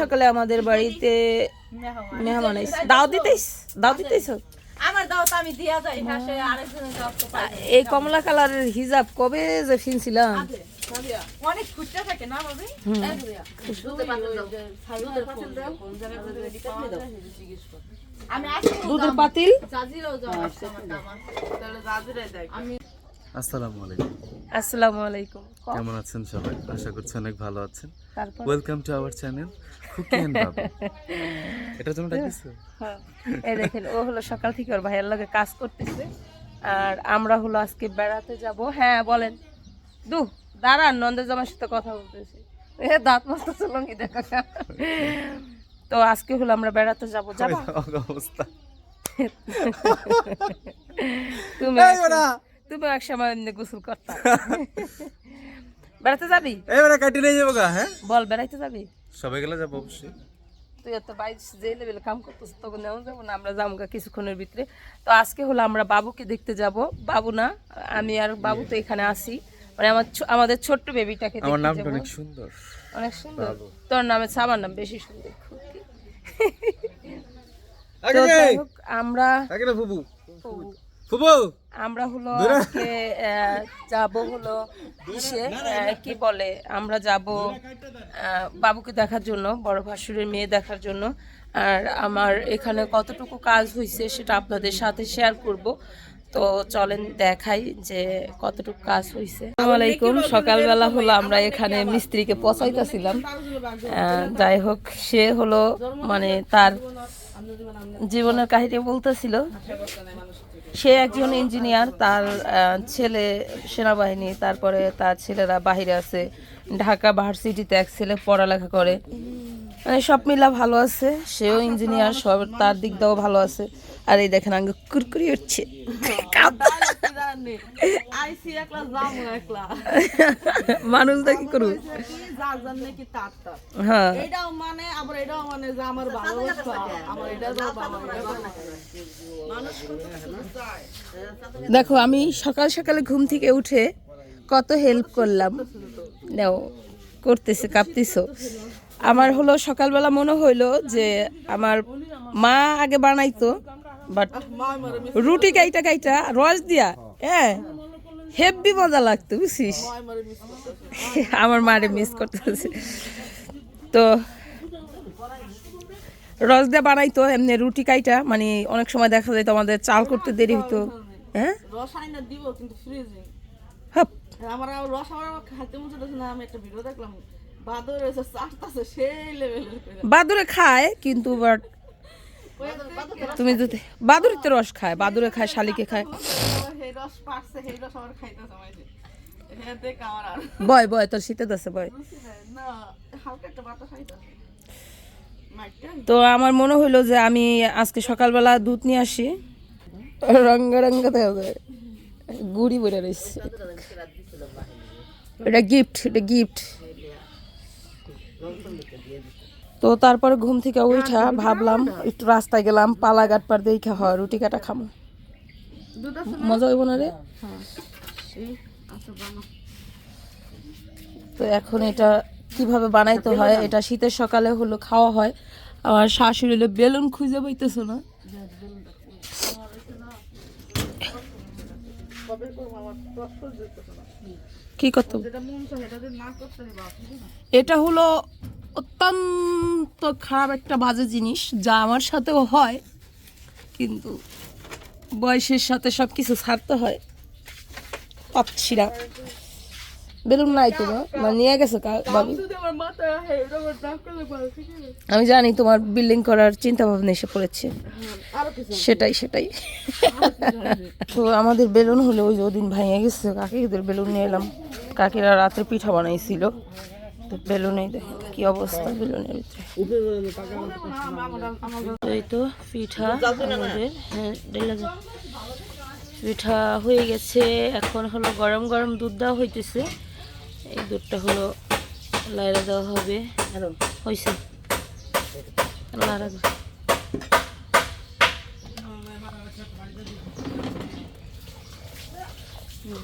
সকালে আমাদের বাড়িতে মেহমান আইস দাও দিতেইস? দাও দিতেইস? আমার দাও তো আমি দিয়া যাই হাসে আরেকজনের দাও তো এই কমলা কালারের হিজাব কবে যে কিনছিলাম দুধের পাতিল আসসালামু আলাইকুম। আসসালামু আলাইকুম। কেমন আছেন সবাই? আশা করছি অনেক ভালো আছেন। ওয়েলকাম টু আওয়ার চ্যানেল বাবু ডাকিছো হ্যাঁ, এই দেখেন ও হলো সকাল থেকে ওর ভাইয়ের লগে কাজ করতেছে। আর আমরা হলো আজকে বেড়াতে যাব। হ্যাঁ বলেন। দু দাঁড়ান সাথে কথা বলতেছি। এ দাঁত মস্ত চলঙ্গি দেখা তো আজকে হলো আমরা বেড়াতে যাব। যাবা? অবস্থা। তুমি তুমি এক সময় এমনি গোসল করতা। বেড়াতে যাবি? এবারে কাটি নিয়ে যাব গা হ্যাঁ? বল বেড়াইতে যাবি? সবাই গেলে যাব অবশ্যই। তুই এত বাইরে যে লেভেলে কাম করতেছিস তখন নেওয়া যাব না? আমরা যাব কিছুক্ষণের ভিতরে। তো আজকে হলো আমরা বাবুকে দেখতে যাব। বাবু না আমি আর বাবু তো এখানে আসি মানে আমার আমাদের ছোট্ট বেবিটাকে আমার নামটা অনেক সুন্দর। অনেক সুন্দর। তোর নামে সাবার নাম বেশি সুন্দর আমরা ফুবু ফুবু আমরা হলো আজকে আহ, যাব হলো ইসে কি বলে? আমরা যাব আহ, বাবুকে দেখার জন্য বড় ভাসুরের মেয়ে দেখার জন্য। আর আমার এখানে কতটুকু কাজ হয়েছে সেটা আপনাদের সাথে শেয়ার করব। তো চলেন দেখাই যে কতটুকু কাজ হয়েছে আসসালামু আলাইকুম। সকালবেলা হলো আমরা এখানে মিস্ত্রিকে পচাইতেছিলাম। আহ, যাই হোক সে হলো মানে তার জীবনের কাহিনী বলতেছিল। সে একজন ইঞ্জিনিয়ার তার ছেলে সেনাবাহিনী, তারপরে তার ছেলেরা বাহিরে আছে, ঢাকা ভার্সিটিতে এক ছেলে পড়ালেখা করে। মানে সব মিলা ভালো আছে, সেও ইঞ্জিনিয়ার সব তার দিক দিয়েও ভালো আছে। আর এই দেখেন আঙ্গ কুরকুরি উঠছে। মানুষ দেখি করু হ্যাঁ। দেখো, আমি সকাল সকালে ঘুম থেকে উঠে কত হেল্প করলাম। নাও, করতেছে, কাঁপতেছো। আমার হলো সকালবেলা মনে হইল যে আমার মা আগে বানাইতো বাট রুটি কাইটা কাইটা রস দিয়া হ্যাঁ হেভি মজা লাগতো বুঝছিস? আমার মারে মিস করতেছে। তো রস দিয়ে বানাইতো এমনি রুটি কাইটা মানে অনেক সময় দেখা যায় আমাদের চাল করতে দেরি হতো হ্যাঁ? হাপ আমার রস আমার না আমি একটা ভিডিও দেখলাম। বাদর বাদুরে খায় কিন্তু বাট তুমি যদি তো রস খায় বাদুরে খায় শালিকে খায়। হ্যাঁ বয় বয় তোর শীতে দাসে বয়। তো আমার মনে হইল যে আমি আজকে সকালবেলা দুধ নিয়ে আসি। রঙ্গা রঙ্গা দেখা যায়। গুড়ি বেড়ে রয়েছে। এটা গিফট এটা গিফট তো তারপরে ঘুম থেকে উঠা ভাবলাম একটু রাস্তায় গেলাম পালাঘাট পার দিয়ে হয় রুটি কাটা খামো মজা হইব না রে? তো এখন এটা কীভাবে বানাইতে হয় এটা শীতের সকালে হলো খাওয়া হয়। আমার শাশুড়ি হলো বেলুন খুঁজে পাইতেছো না। কি করতো এটা হলো অত্যন্ত খারাপ একটা বাজে জিনিস যা আমার সাথেও হয় কিন্তু বয়সের সাথে সব কিছু ছাড়তে হয়। পাচ্ছি না। বেলুন নাই তোমার মানে নিয়ে গেছো বাবু? আমি জানি তোমার বিল্ডিং করার চিন্তা ভাবনা এসে পড়েছে। সেটাই সেটাই। তো আমাদের বেলুন হলে ওই যে ওদিন ভেঙে গেছে কাকিদের বেলুন নিয়ে এলাম। কাকিরা রাত্রে পিঠা বানাইছিল। তো বেলুনেই দেখেন কি অবস্থা বেলুনের ভিতরে? এই তো পিঠা আমাদের হ্যাঁ পিঠা হয়ে গেছে, এখন হলো গরম গরম দুধ দেওয়া হইতেছে। এই দুধটা হলো লাইরা দেওয়া হবে। হয়েছে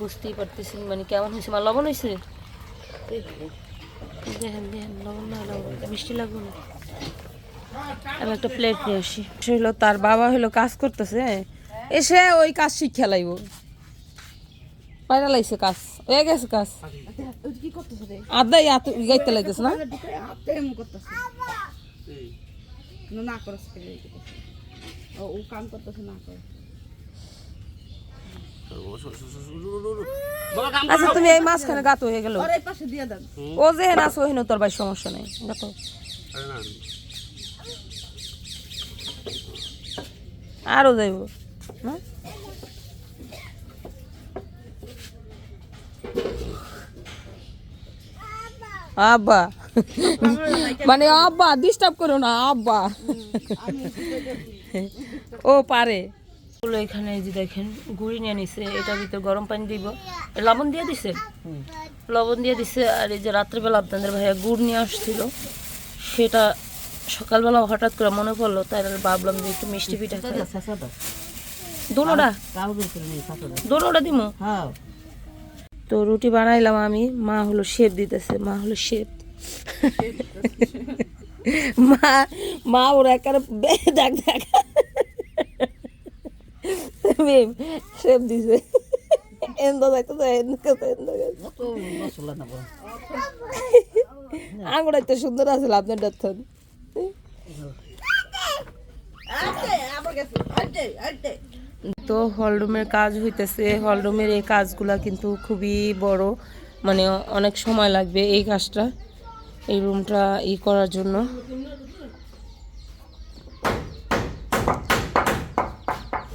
বুঝতেই পারতেছেন মানে কেমন হয়েছে মা, লবণ হয়েছে দেখেন দেখেন লবণ না লবণ মিষ্টি লাগবে না আমি একটা প্লেট নিয়ে আসি সে হলো তার বাবা হলো কাজ করতেছে এসে ওই কাজ শিক্ষা লাইব পায়রা লাইছে কাজ হয়ে গেছে কাজ আদাই গাইতে লাইতেছে না না ও ও কাম করতেছে না করে আচ্ছা তুমি এই মাঝখানে গাতো হয়ে গেল। ও যে হেন আছে ওহেন তোর ভাই সমস্যা নেই। গাতো আরও যাইব। না আব্বা। মানে আব্বা ডিস্টার্ব করো না আব্বা। ও পারে। ওগুলো এখানে এই যে দেখেন গুড়ি নিয়ে নিছে এটার ভিতর গরম পানি দিব। লবণ দিয়ে দিছে? লবণ দিয়ে দিছে আর এই যে রাত্রেবেলা আপনাদের ভাইয়া গুড় নিয়ে আসছিল সেটা সকালবেলা হঠাৎ করে মনে পড়ল তাই ভাবলাম যে একটু মিষ্টি পিঠা খাই। দোনোটা? দোনোটা দিমু? হ্যাঁ। তো রুটি বানাইলাম আমি মা হলো শেপ দিতেছে মা হলো শেপ মা মা ওরা একার দেখ দেখ। মেম শেপ দিছে এন্দা যাইতেছে এন্দা গেছে, এন্দা গেছে। আঙুরাইতে সুন্দর আছে আপনার ডাক্তার তো হলরুমের কাজ হইতেছে হলরুমের এই কাজগুলা কিন্তু খুবই বড়। মানে অনেক সময় লাগবে এই কাজটা এই রুমটা ই করার জন্য।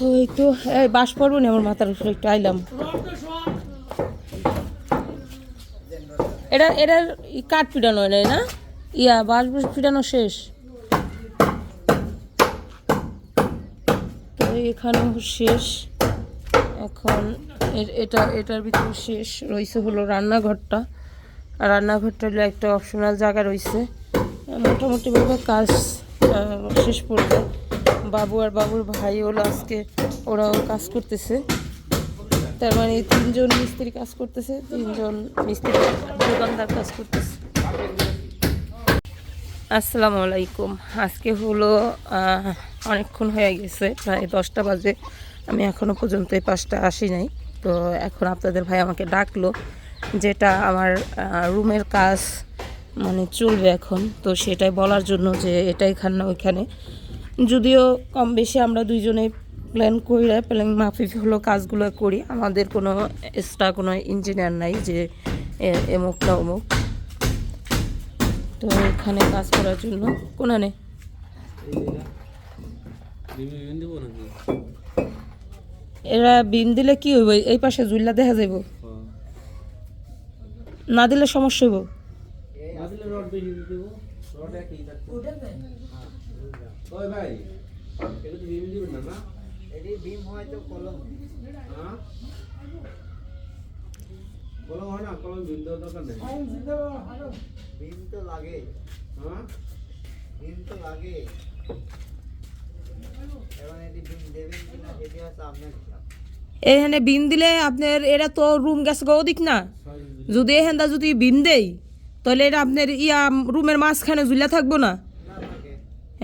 তো এই তো এই বাস পড়ব না আমার মাথার উপরে একটু, আইলাম। এটা এটার কাঠ পিটানো এটা না? ইয়া, বাস বুস পিটানো শেষ। তো এখানেও শেষ। এখন এটা, এটার ভিতরে শেষ। রয়েছে হলো রান্নাঘরটা। রান্নাঘরটা হলো একটা অপশনাল জায়গা রয়েছে মোটামুটিভাবে কাজ শেষ পড়বে বাবু আর বাবুর ভাই হলো আজকে, ওরাও কাজ করতেছে। তার মানে তিনজন মিস্ত্রি কাজ করতেছে, তিনজন মিস্ত্রি দোকানদার কাজ করতেছে। আসসালামু আলাইকুম। আজকে হলো অনেকক্ষণ হয়ে গেছে, প্রায় দশটা বাজে। আমি এখনও পর্যন্ত এই পাশটা আসি নাই। তো এখন আপনাদের ভাই আমাকে ডাকলো যেটা আমার রুমের কাজ মানে চলবে এখন। তো সেটাই বলার জন্য যে এটা এখানে না ওইখানে। যদিও কম বেশি আমরা দুইজনে প্ল্যান করি প্ল্যান মাফিক হলো কাজগুলো করি। আমাদের কোনো এক্সট্রা কোনো ইঞ্জিনিয়ার নাই যে এমুক না অমুক। তো এখানে কাজ করার জন্য। কোনানে? এরা বিন দিলে কি হইব? এই পাশে জুল্লা দেখা যাইব? না দিলে সমস্যা হইব? ওই ভাই এটা তো ভীম দিবেন না না? এটি ভীম হয়তো কলম। হ্যাঁ? কলম হয় না কলম ভীম দেওয়ার দরকার নেই। ভীম তো লাগে। হ্যাঁ? ভীম তো লাগে। এবং এটি ভীম দেবেন কিনা সেটি হচ্ছে আপনার হিসাব। এখানে বিন দিলে আপনার এরা তো রুম গেছে গো দিক না? যদি এখানটা যদি বিন দেই তাহলে এটা আপনার ইয়া রুমের মাঝখানে ঝুলা থাকব না?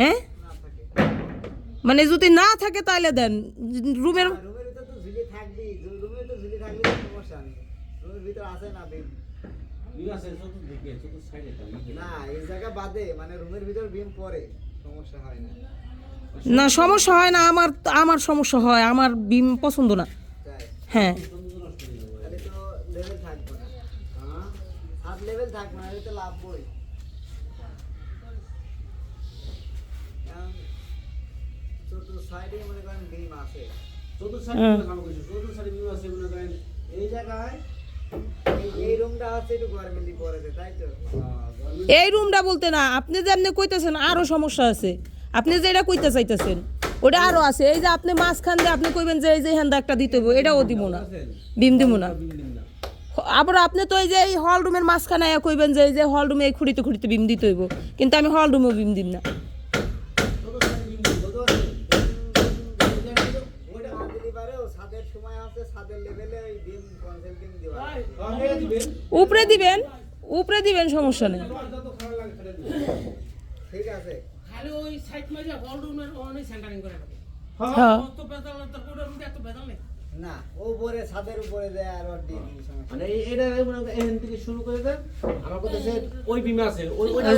হ্যাঁ? মানে যদি না থাকে তাহলে দেন। রুমের রুমের তো ঝুলি থাকবেই। রুমের তো ঝুলি থাকলে তো সমস্যা রুমের ভিতর আছে না ভীম ভীম আছে চতুর্থ দিকে চতুর্থ সাইডে না এই জায়গা বাদে মানে রুমের ভিতর ভীম পরে সমস্যা হয় না। না সমস্যা হয় না আমার আমার সমস্যা হয় আমার বিম পছন্দ না। হ্যাঁ। তো লেভেল থাকবে না। হ্যাঁ? লেভেল থাকবে না এটা তো লাভ বই? সাইডে মনে করেন ভীম আছে। চতুর্থ সাইডে ভীম আছে মনে করেন এই জায়গায় এই- রুমটা বলতে না আপনি যে আপনি কইতেছেন আরও সমস্যা আছে। আপনি যে এটা কইতে চাইতেছেন ওটা আরও আছে। এই যে আপনি মাঝখান দিয়ে আপনি কইবেন যে এই যে হ্যান্ডা একটা দিতে হইব এটাও দিব না। বিম দিব না। আবার আপনি তো এই যে এই হল রুমের মাঝখানে কইবেন যে এই যে হল রুমে এই খুঁড়িতে খুঁড়িতে বিম দিতে হইব। কিন্তু আমি হল রুমেও বিম দিব না ওইটা না দিতে পারেও ছাদের সময় আছে ছাদের লেভেলে ওই ডিম কনসেল ডিম দিবা উপরে দিবেন উপরে দিবেন সমস্যা নেই ঠিক আছে খালি ওই সাইড মাঝে হল রুমের অনেক সেন্টারিং করে রাখে হ্যাঁ কত বেদাল তো কোটা রুমে এত বেদাল নেই না ও উপরে ছাদের উপরে দেয় আর ওর ডিম সমস্যা মানে এই- এটা মনে করেন দিবেন? উপরে দিবেন সমস্যা নেই।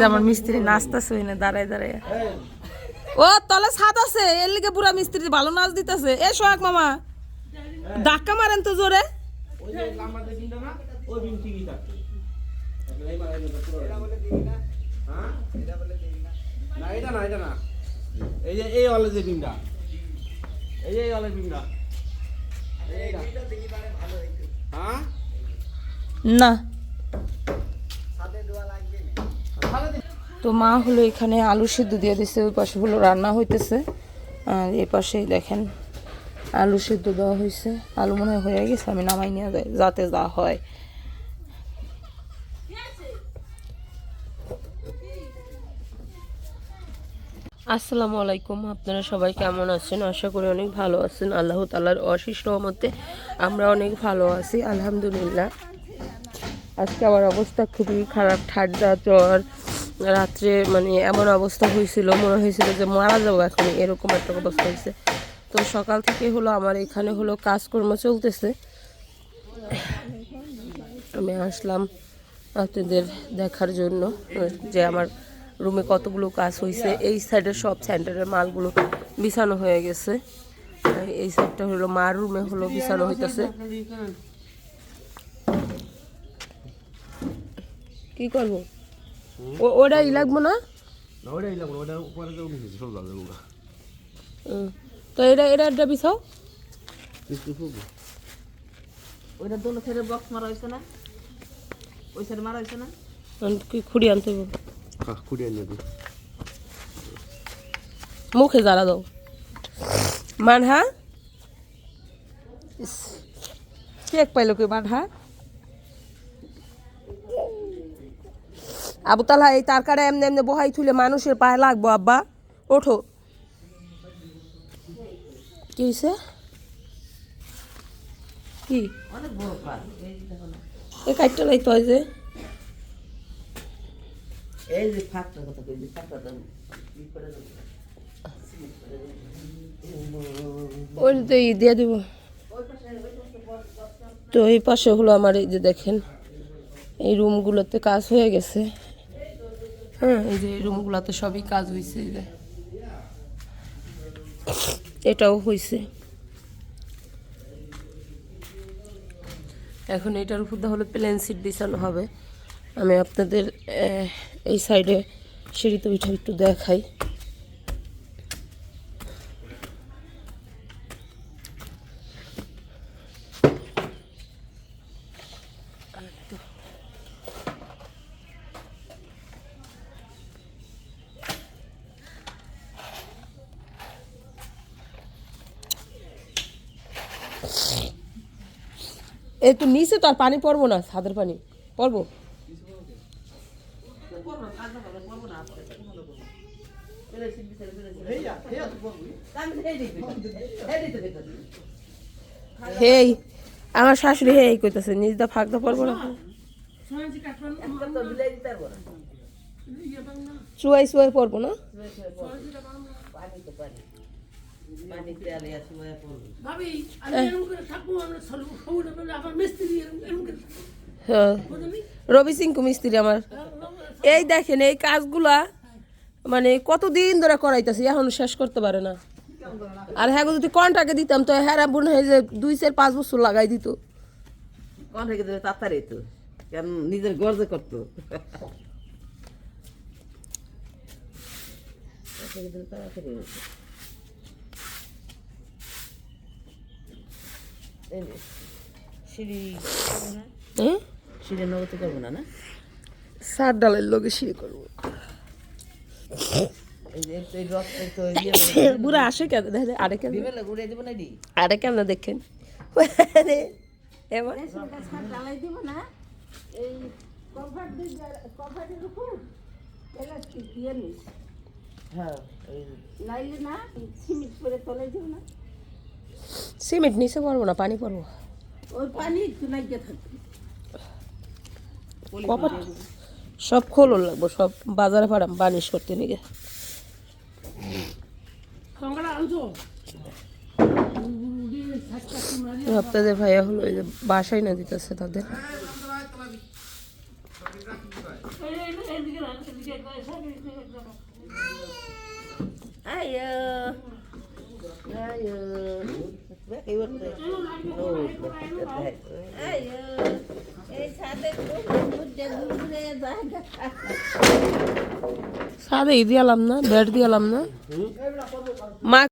আমার মিস্ত্রি নাচতেছে দাঁড়ায় দাঁড়ায়। ও তলে ছাদ আছে এর লিগে পুরা মিস্ত্রি ভালো নাচ দিতেছে। এ সোহাগ মামা ধাক্কা মারেন তো জোরে। ওই না বিম ঠিকই মারা পুরো হ্যাঁ এটা এটা এই যে এই যে বিমটা এই যে এই বিমটা হ্যাঁ? তো মা হলো এখানে আলু সিদ্ধ দিয়ে দিছে ওই পাশে হলো রান্না হইতেছে। আর এই পাশেই দেখেন আলু সিদ্ধ দেওয়া হয়েছে আলু মনে হয় হয়ে গেছে আমি নামাই নিয়ে যাই যাতে যা হয়। আসসালামু আলাইকুম, আপনারা সবাই কেমন আছেন? আশা করি অনেক ভালো আছেন। আল্লাহ তালার অশিস রহমতে আমরা অনেক ভালো আছি, আলহামদুলিল্লাহ। আজকে আমার অবস্থা খুবই খারাপ, ঠান্ডা, জ্বর, রাত্রে মানে এমন অবস্থা হয়েছিল, মনে হয়েছিল যে মারা যাব এখন, এরকম একটা অবস্থা হয়েছে। তো সকাল থেকে হলো আমার এখানে হলো কাজকর্ম চলতেছে। আমি আসলাম আপনাদের দেখার জন্য যে আমার রুমে কতগুলো কাজ হয়েছে এই সাইডের সব সেন্টারের মালগুলো বিছানো হয়ে গেছে। এই সাইডটা হলো মার রুমে হলো বিছানো হইতেছে। কি করব? ও- ওটা লাগবো না। তো এটা এটা একটা বিছাও? ওইটা দোনো ফেরে বক্স মারা হয়েছে না? ওই সাইড মারা হয়েছে না? কি খুঁড়ি আনতে হবে? মুখে জ্বালা দাও। মানহা? ইস, কেক পাইলো কে মানহা? আবু তালা এই তার কাটা এমনি এমনি বহাই থুলে মানুষের পায়ে লাগবো আব্বা। ওঠো। কি হয়েছে কি। এ কাটতে লাগতো হয় যে ওই তো ই দিয়ে দিব। তো এই পাশে হলো আমার এই যে দেখেন, এই রুমগুলোতে কাজ হয়ে গেছে। হ্যাঁ এই যে রুমগুলোতে সবই কাজ হয়েছে এটাও হয়েছে এখন এটার উপর তাহলে প্লেন সিট বিছানো হবে। আমি আপনাদের এই সাইডে সিঁড়িতে উঠে একটু দেখাই। তো নিচে তো আর পানি পড়ব না, ছাদের পানি। পড়ব? হেই, আমার শাশুড়ি হেই কইতাছে নিজদা ফাঁকদা পড়ব না। চুয়াই চুয়াই পড়ব না? হ্যাঁ। রবি সিং মিস্ত্রি আমার। এই দেখেন, এই কাজগুলা মানে কতদিন ধরে করাইতেছি এখন শেষ করতে পারে না। আর হ্যাঁ যদি কন্টাকে দিতাম তো হ্যাঁ মনে হয় যে দুই চার পাঁচ বছর লাগাই দিত। কোন থেকে তাড়াতাড়ি তো কেন নিজের গর্জে করতো। সিঁড়ি হ্যাঁ? সিঁড়ি নগদ করব না না? সার ডালের লোকে সিঁড়ি করব এই যে এই রক্ত তো ইয়ে বুড়া আসে কেন? দেখে আরে কেন? ঘুরে দিব না দি আরে কেমন দেখেন এবার? দিব না এই কভারের উপর দিয়ে নিস হ্যাঁ এই না সিমেন্ট করে তলে দিব না সিমেন্ট নিচে পড়ব না পানি পড়ব? ওই পানি একটু নাইকে থাকবে। সব খোলো লাগবো, সব বাজারে পাড়াম বানিশ করতে নিগে। আপনাদের ভাইয়া হলো এই যে বাসায় না দিতেছে তাদের। আয়ো সাদে দিয়ালাম না ব্যাট দিয়ালাম না। মা